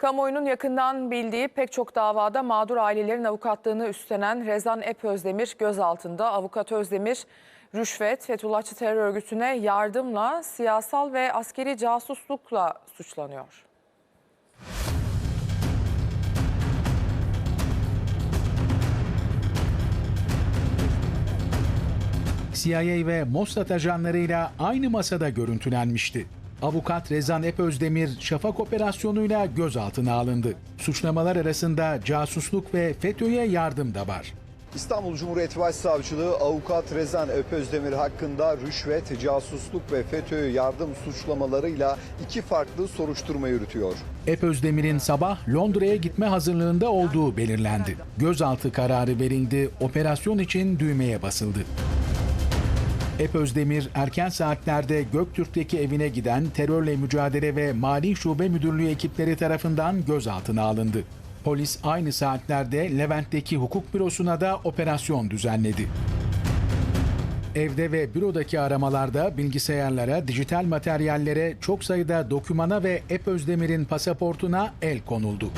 Kamuoyunun yakından bildiği pek çok davada mağdur ailelerin avukatlığını üstlenen Rezan Ep Özdemir gözaltında. Avukat Özdemir, rüşvet, Fethullahçı terör örgütüne yardımla, siyasal ve askeri casuslukla suçlanıyor. CIA ve Mossad ajanlarıyla aynı masada görüntülenmişti. Avukat Rezan Epözdemir şafak operasyonuyla gözaltına alındı. Suçlamalar arasında casusluk ve FETÖ'ye yardım da var. İstanbul Cumhuriyet Başsavcılığı avukat Rezan Öpözdemir hakkında rüşvet, casusluk ve FETÖ'ye yardım suçlamalarıyla iki farklı soruşturma yürütüyor. Epözdemir'in sabah Londra'ya gitme hazırlığında olduğu belirlendi. Gözaltı kararı verildi, operasyon için düğmeye basıldı. Epözdemir erken saatlerde Göktürk'teki evine giden terörle mücadele ve mali şube müdürlüğü ekipleri tarafından gözaltına alındı. Polis aynı saatlerde Levent'teki hukuk bürosuna da operasyon düzenledi. Evde ve bürodaki aramalarda bilgisayarlara, dijital materyallere, çok sayıda dokümana ve Epözdemir'in pasaportuna el konuldu.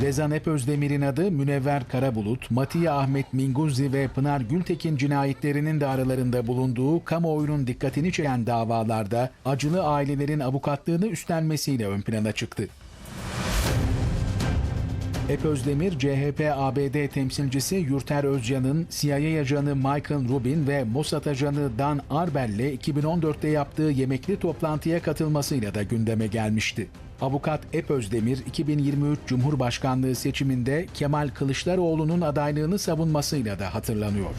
Rezan Epözdemir'in adı Münevver Karabulut, Matiye Ahmet Minguzzi ve Pınar Gültekin cinayetlerinin de aralarında bulunduğu kamuoyunun dikkatini çeken davalarda acılı ailelerin avukatlığını üstlenmesiyle ön plana çıktı. Epözdemir, CHP ABD temsilcisi Yurter Özcan'ın CIA ajanı Michael Rubin ve Mossad ajanı Dan Arbel'le 2014'te yaptığı yemekli toplantıya katılmasıyla da gündeme gelmişti. Avukat Epözdemir 2023 Cumhurbaşkanlığı seçiminde Kemal Kılıçdaroğlu'nun adaylığını savunmasıyla da hatırlanıyor.